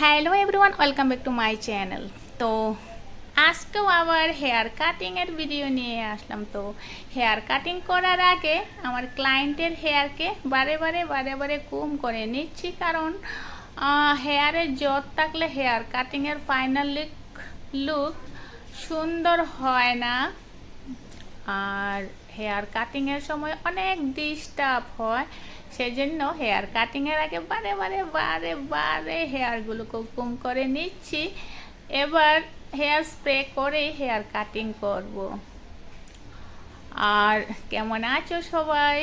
Hello everyone welcome back to my channel তো আজকেও আবার হেয়ার কাটিংয়ের ভিডিও নিয়ে আসলাম তো হেয়ার কাটিং করার আগে আমার ক্লায়েন্টের হেয়ারকে বারে বারে বারে বারে কুম করে নিচ্ছি কারণ হেয়ারে জ্বর থাকলে হেয়ার কাটিংয়ের ফাইনাল লুক লুক সুন্দর হয় না আর হেয়ার কাটিংয়ের সময় অনেক ডিস্টার্ব হয়। সেজন্য হেয়ার কাটিংয়ের আগে বারে বারে বারে বারে হেয়ারগুলো কুম করে নিচ্ছি। এবার হেয়ার স্প্রে করে হেয়ার কাটিং করব। আর কেমন আছো সবাই?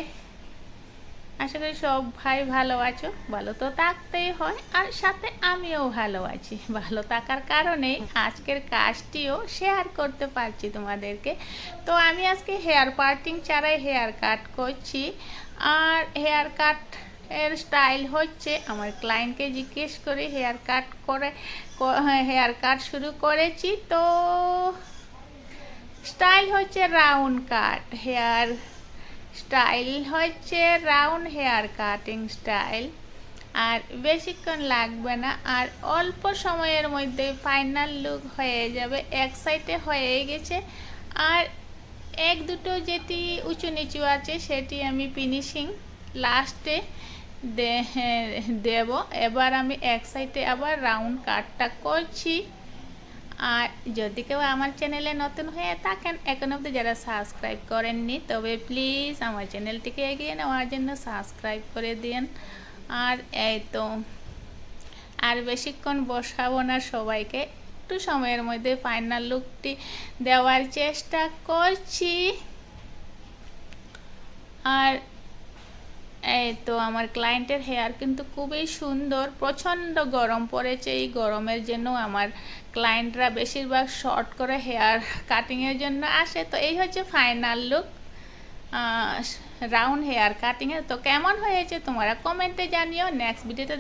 আশা করি সব ভাই ভালো আছো। ভালো তো থাকতেই হয়, আর সাথে আমিও ভালো আছি। ভালো থাকার কারণেই আজকের কাজটিও শেয়ার করতে পারছি তোমাদেরকে। তো আমি আজকে হেয়ার পার্টিং ছাড়াই হেয়ার কাট করছি। আর হেয়ার কাট এর স্টাইল হচ্ছে, আমার ক্লায়েন্টকে জিজ্ঞেস করে হেয়ার কাট করে হেয়ার কাট শুরু করেছি? তো স্টাইল হচ্ছে রাউন্ড কাট হেয়ার স্টাইল হচ্ছে রাউন্ড হেয়ার কাটিং স্টাইল। আর বেশিক্ষণ লাগবে না, আর অল্প সময়ের মধ্যে ফাইনাল লুক হয়ে যাবে, এক সাইডে হয়ে গেছে। আর এক দুটো যেটি উঁচু নিচু আছে, সেটি আমি ফিনিশিং লাস্টে দেব। এবার আমি এক সাইডে আবার রাউন্ড কাটটা করছি। আর যদি কেউ আমার চ্যানেলে নতুন হয়ে থাকেন, এখন অবধি যারা সাবস্ক্রাইব করেননি, তবে প্লিজ আমার চ্যানেলটিকে এগিয়ে নেওয়ার জন্য সাবস্ক্রাইব করে দিন। আর এই তো, আর বেশিক্ষণ বসাবো না সবাইকে, একটু সময়ের মধ্যে ফাইনাল লুকটি দেওয়ার চেষ্টা করছি। আর এই তো আমার ক্লায়েন্টের হেয়ার কিন্তু খুবই সুন্দর, প্রচণ্ড গরম পড়েছে। এই গরমের জন্য আমার ক্লায়েন্টরা বেশিরভাগ শর্ট করে হেয়ার কাটিংয়ের জন্য আসে। তো এই হচ্ছে ফাইনাল লুক রাউন্ড হেয়ার কাটিংয়ের তো কেমন হয়েছে তোমরা কমেন্টে জানিও। নেক্সট ভিডিওতে